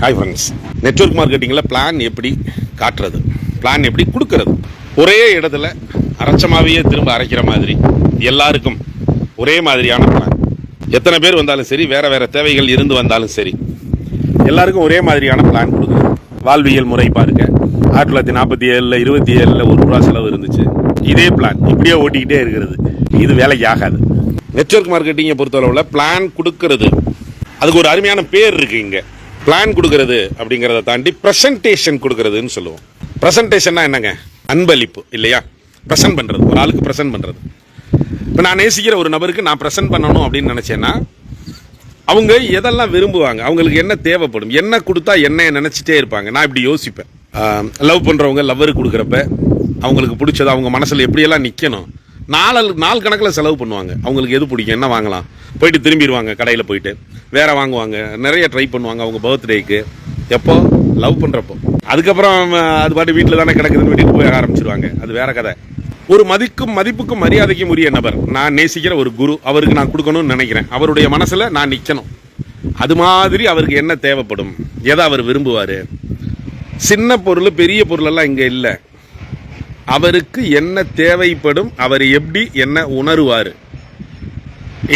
Hi friends network மார்க்கெட்டிங்கில் plan எப்படி காட்டுறது? பிளான் எப்படி கொடுக்கறது? ஒரே இடத்துல அரைச்சமாகவே திரும்ப அரைக்கிற மாதிரி எல்லாருக்கும் ஒரே மாதிரியான பிளான் எத்தனை பேர் வந்தாலும் சரி வேறு வேறு தேவைகள் இருந்து வந்தாலும் சரி எல்லாருக்கும் ஒரே மாதிரியான பிளான் கொடுக்குறது வாழ்வியல் முறை பாருங்க. ஆயிரத்தி தொள்ளாயிரத்தி நாற்பத்தி ஏழில் இருபத்தி ஏழில் ஒரு ரூபா செலவு இருந்துச்சு. இதே பிளான் இப்படியே ஓட்டிக்கிட்டே இருக்கிறது. இது வேலைக்கு ஆகாது. நெட்ஒர்க் மார்க்கெட்டிங்கை பொறுத்தளவில் பிளான் கொடுக்கறது. அதுக்கு ஒரு அருமையான பேர் இருக்குது இங்கே. பிளான் கொடுக்கறது அப்படிங்கிறத தாண்டி ப்ரெசன்டேஷன் கொடுக்கறதுன்னு சொல்லுவோம். ப்ரெசன்டேஷன்னா என்னங்க? அன்பளிப்பு இல்லையா? ப்ரெசன்ட் பண்ணுறது ஒரு ஆளுக்கு ப்ரெசன்ட் பண்ணுறது இப்போ நான் நேசிக்கிற ஒரு நபருக்கு நான் ப்ரெசன்ட் பண்ணணும் அப்படின்னு நினச்சேன்னா அவங்க எதெல்லாம் விரும்புவாங்க? அவங்களுக்கு என்ன தேவைப்படும்? என்ன கொடுத்தா என்ன நினச்சிட்டே இருப்பாங்க? நான் இப்படி யோசிப்பேன். லவ் பண்ணுறவங்க லவ்வருக்கு கொடுக்குறப்ப அவங்களுக்கு பிடிச்சது அவங்க மனசில் எப்படியெல்லாம் நிற்கணும் நாலு நாள் கணக்கில் செலவு பண்ணுவாங்க. அவங்களுக்கு எது பிடிக்கும் என்ன வாங்கலாம். போயிட்டு திரும்பிடுவாங்க கடையில் போயிட்டு. வேறு வாங்குவாங்க. நிறைய ட்ரை பண்ணுவாங்க அவங்க பர்த்டேக்கு எப்போ? லவ் பண்ணுறப்போ அதுக்கப்புறம் அது பாட்டு வீட்டில் தானே கிடக்குதுன்னு வீட்டுக்கு போய் ஆரம்பிச்சிருவாங்க. அது வேற கதை. ஒரு மதிக்கும் மதிப்புக்கும் மரியாதைக்கும் உரிய நபர். நான் நேசிக்கிற ஒரு குரு அவருக்கு நான் கொடுக்கணும்னு நினைக்கிறேன். அவருடைய மனசில் நான் நிற்கணும் அது மாதிரி அவருக்கு என்ன தேவைப்படும்? எதை அவர் விரும்புவார்? சின்ன பொருள் பெரிய பொருளெல்லாம் இங்கே இல்லை. அவருக்கு என்ன தேவைப்படும்? அவர் எப்படி என்ன உணருவார்?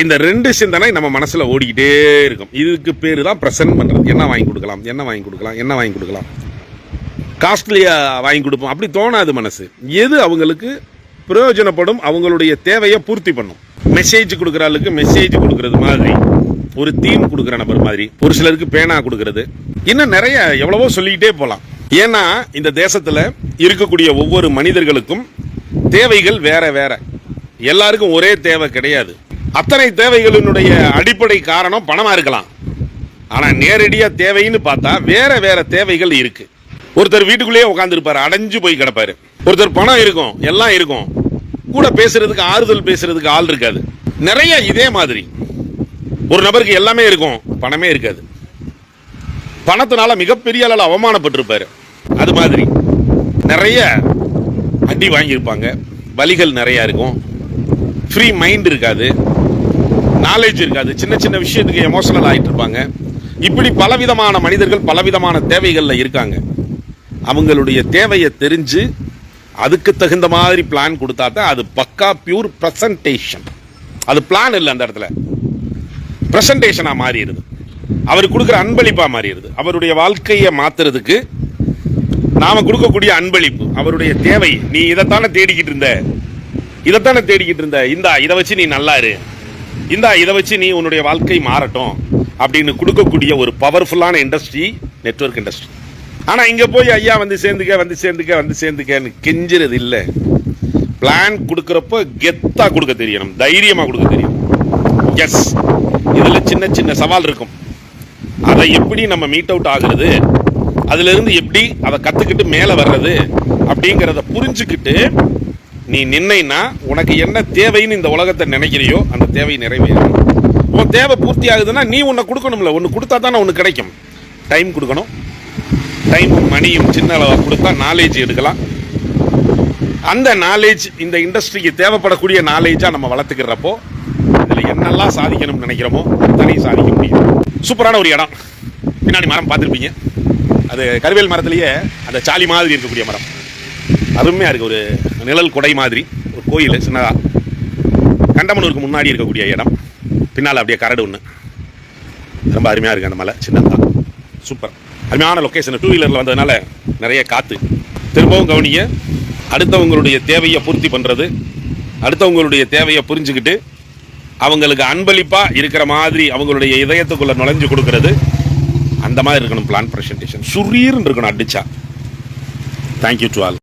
இந்த ரெண்டு சிந்தனை நம்ம மனசில் ஓடிக்கிட்டே இருக்கும். இதுக்கு பேர் தான் பிரசன்ட் பண்ணுறது என்ன வாங்கி கொடுக்கலாம்? என்ன வாங்கி கொடுக்கலாம்? என்ன வாங்கி கொடுக்கலாம்? காஸ்ட்லியாக வாங்கி கொடுப்போம். அப்படி தோணாது மனசு. எது அவங்களுக்கு பிரயோஜனப்படும்? அவங்களுடைய தேவையை பூர்த்தி பண்ணும். மெசேஜ் கொடுக்குற ஆளுக்கு மெசேஜ் கொடுக்கறது மாதிரி. ஒரு தீம் கொடுக்குற நபர் மாதிரி. ஒரு சிலருக்கு பேனா கொடுக்கறது. இன்னும் நிறைய எவ்வளவோ சொல்லிக்கிட்டே போகலாம் ஏன்னா இந்த தேசத்தில் இருக்கக்கூடிய ஒவ்வொரு மனிதர்களுக்கும் தேவைகள் வேற வேற. எல்லாருக்கும் ஒரே தேவை கிடையாது. அத்தனை தேவைகளினுடைய அடிப்படை காரணம் பணமாக இருக்கலாம். ஆனால் நேரடியாக தேவைன்னு பார்த்தா வேற வேற தேவைகள் இருக்கு. ஒருத்தர் வீட்டுக்குள்ளேயே உட்காந்துருப்பாரு அடைஞ்சு போய் கிடப்பாரு. ஒருத்தர் பணம் இருக்கும் எல்லாம் இருக்கும். கூட பேசுறதுக்கு ஆறுதல் பேசுறதுக்கு ஆள் இருக்காது. நிறைய இதே மாதிரி. ஒரு நபருக்கு எல்லாமே இருக்கும் பணமே இருக்காது. பணத்தினால மிகப்பெரிய அளவில் அவமானப்பட்டிருப்பாரு. அது மாதிரி. நிறைய அடி வாங்கியிருப்பாங்க. வலிகள் நிறையா இருக்கும். ஃப்ரீ மைண்ட் இருக்காது. நாலேஜ் இருக்காது. சின்ன சின்ன விஷயத்துக்கு எமோஷனல் ஆயிட்டு இருப்பாங்க. இப்படி பலவிதமான மனிதர்கள் பலவிதமான தேவைகளில் இருக்காங்க. அவங்களுடைய தேவையை தெரிஞ்சு அதுக்கு தகுந்த மாதிரி பிளான் கொடுத்தா தான் அது பக்கா பியூர் ப்ரெசன்டேஷன் அது பிளான் இல்லை அந்த இடத்துல. ப்ரெசன்டேஷனாக மாறிடுது. அவர் கொடுக்குற அன்பளிப்பா மாறிடுது. அவருடைய வாழ்க்கையை மாத்துறதுக்கு நாம கொடுக்கக்கூடிய அன்பளிப்பு அவருடைய தேவை. நீ இதைத்தானே தேடிக்கிட்டு இருந்த? இதைத்தானே தேடிக்கிட்டு இருந்த? இந்தா இதை வச்சு நீ நல்லா இரு இந்தா இதை வச்சு நீ உன்னுடைய வாழ்க்கை மாறட்டும் அப்படின்னு கொடுக்கக்கூடிய ஒரு பவர்ஃபுல்லான இண்டஸ்ட்ரி நெட்வொர்க் இண்டஸ்ட்ரி ஆனால் இங்கே போய் ஐயா வந்து சேர்ந்துக்க வந்து சேர்ந்துக்க வந்து சேர்ந்துக்கன்னு கெஞ்சுறது இல்லை. பிளான் கொடுக்குறப்போ கெத்தாக கொடுக்க தெரியணும். தைரியமாக கொடுக்க தெரியும் எஸ் இதில் சின்ன சின்ன சவால் இருக்கும். அதை எப்படி நம்ம மீட் அவுட் ஆகுறது? அதுலேருந்து எப்படி அதை கற்றுக்கிட்டு மேலே வர்றது? அப்படிங்கிறத புரிஞ்சுக்கிட்டு நீ நின்னைன்னா உனக்கு என்ன தேவைன்னு இந்த உலகத்தை நினைக்கிறியோ அந்த தேவை நிறைவேறும். உன் தேவை பூர்த்தி ஆகுதுன்னா நீ உன்னை கொடுக்கணும்ல. ஒன்று கொடுத்தா தானே ஒன்று கிடைக்கும். டைம் கொடுக்கணும். டைமும் மணியும் சின்ன அளவாக கொடுத்தா நாலேஜ் எடுக்கலாம். அந்த நாலேஜ் இந்த இண்டஸ்ட்ரிக்கு தேவைப்படக்கூடிய நாலேஜாக நம்ம வளர்த்துக்கிறப்போ இதில் என்னெல்லாம் சாதிக்கணும்னு நினைக்கிறோமோ அத்தனையும் சாதிக்க முடியும். சூப்பரான ஒரு இடம். பின்னாடி மரம் பார்த்துருப்பீங்க. அது கருவேல் மரத்திலேயே அந்த சாலி மாதிரி இருக்கக்கூடிய மரம். அருமையாக இருக்குது ஒரு நிழல் கொடை மாதிரி ஒரு கோயில் சின்னதாக கண்டமனூருக்கு முன்னாடி இருக்கக்கூடிய இடம். பின்னால் அப்படியே கரடு ஒன்று ரொம்ப அருமையாக இருக்குது அந்த மலை சின்னதாக சூப்பர் அருமையான லொக்கேஷன் டூ வீலரில் வந்ததுனால நிறைய காற்று திரும்பவும் கவனிங்க அடுத்தவங்களுடைய தேவையை பூர்த்தி பண்ணுறது அடுத்தவங்களுடைய தேவையை புரிஞ்சுக்கிட்டு அவங்களுக்கு அன்பளிப்பாக இருக்கிற மாதிரி அவங்களுடைய இதயத்துக்குள்ளே நுழைஞ்சு கொடுக்கறது. அந்த மாதிரி இருக்கணும் பிளான் ப்ரெசன்டேஷன் சுரீர்னு இருக்கணும் அடிச்சா. Thank you to all